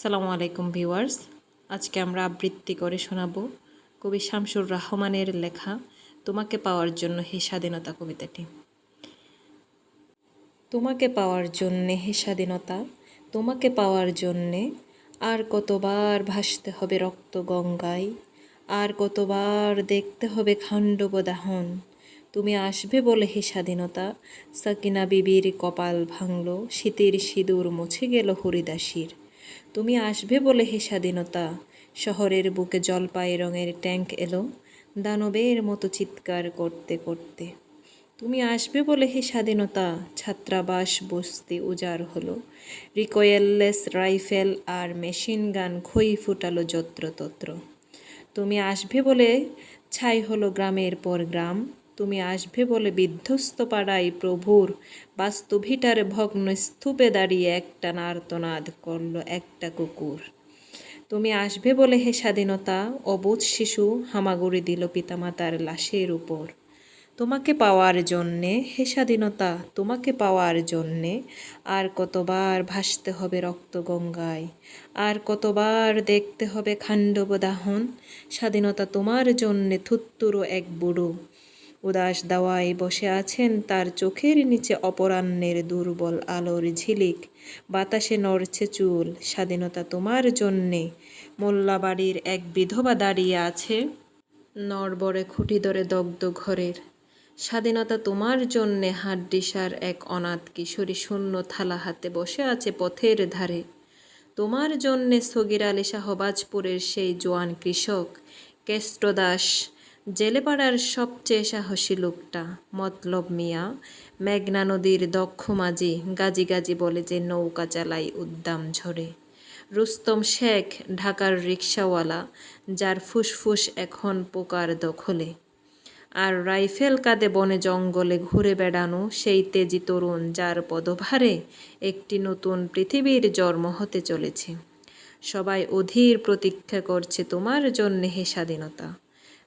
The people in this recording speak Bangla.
সালামু আলাইকুম ভিউয়ার্স। আজকে আমরা আবৃত্তি করে শোনাব কবি শামসুর রহমানের লেখা তোমাকে পাওয়ার জন্য হে স্বাধীনতা কবিতাটি। তোমাকে পাওয়ার জন্যে হে স্বাধীনতা, তোমাকে পাওয়ার জন্যে আর কতবার ভাসতে হবে রক্ত গঙ্গায়, আর কতবার দেখতে হবে খাণ্ডব দাহন। তুমি আসবে বলে হে স্বাধীনতা, সাকিনা বিবির কপাল ভাঙল, শীতের সিঁদুর মুছে গেল হরিদাসীর। তুমি আসবে বলে হে স্বাধীনতা। শহরের বুকে জলপাই রঙের ট্যাঙ্ক এলো, দানবের মতো চিৎকার করতে করতে। তুমি আসবে বলে হে স্বাধীনতা, ছাত্রাবাস বস্তি উজাড় হলো। রিকোয়েললেস রাইফেল আর মেশিন গান খই ফুটালো যত্রতত্র। তুমি আসবে বলে ছাই হলো গ্রামের পর গ্রাম তুমি আসবে বলে বিধ্বস্ত পাড়ায় প্রভুর। বাস্তুভিটার ভগ্ন স্তূপে দাঁড়িয়ে একটা নার্তনাদ করল একটা কুকুর। তুমি আসবে বলে হে স্বাধীনতা, অবোধ শিশু, হামাগুড়ি দিল পিতামাতার লাশের উপর। তোমাকে পাওয়ার জন্যে, হে স্বাধীনতা, তোমাকে পাওয়ার জন্যে আর কতবার ভাসতে হবে রক্ত গঙ্গায়, আর কতবার দেখতে হবে খাণ্ডব দাহন। স্বাধীনতা তোমার জন্যে থুত্তুরো এক বুড়ো। উদাস দাওয়ায় বসে আছেন তার চোখের নিচে অপরাহ্নের দুর্বল আলোর ঝিলিক। বাতাসে নড়ছে চুল, স্বাধীনতা তোমার জন্যে। মোল্লাবাড়ির এক বিধবা দাঁড়িয়ে আছে নড়বড়ে খুঁটি ধরে দগ্ধ ঘরের। স্বাধীনতা তোমার জন্যে হাড্ডিসার এক অনাথ কিশোরী শূন্য থালা হাতে বসে আছে পথের ধারে। তোমার জন্যে সগির আলী শাহবাজপুরের সেই জোয়ান কৃষক, কেষ্টদাস জেলেপাড়ার সবচেয়ে সাহসী লোকটা, মতলব মিয়া, মেঘনা নদীর দক্ষ মাঝি, গাজি গাজি বলে যে নৌকা চালাই উদ্দাম ঝরে রুস্তম শেখ, ঢাকার রিক্সাওয়ালা, যার ফুসফুস এখন পোকার দখলে। আর রাইফেল কাঁদে বনে জঙ্গলে ঘুরে বেড়ানো সেই তেজি তরুণ, যার পদভারে একটি নতুন পৃথিবীর জন্ম হতে চলেছে। সবাই অধীর প্রতীক্ষা করছে তোমার জন্যে হে স্বাধীনতা।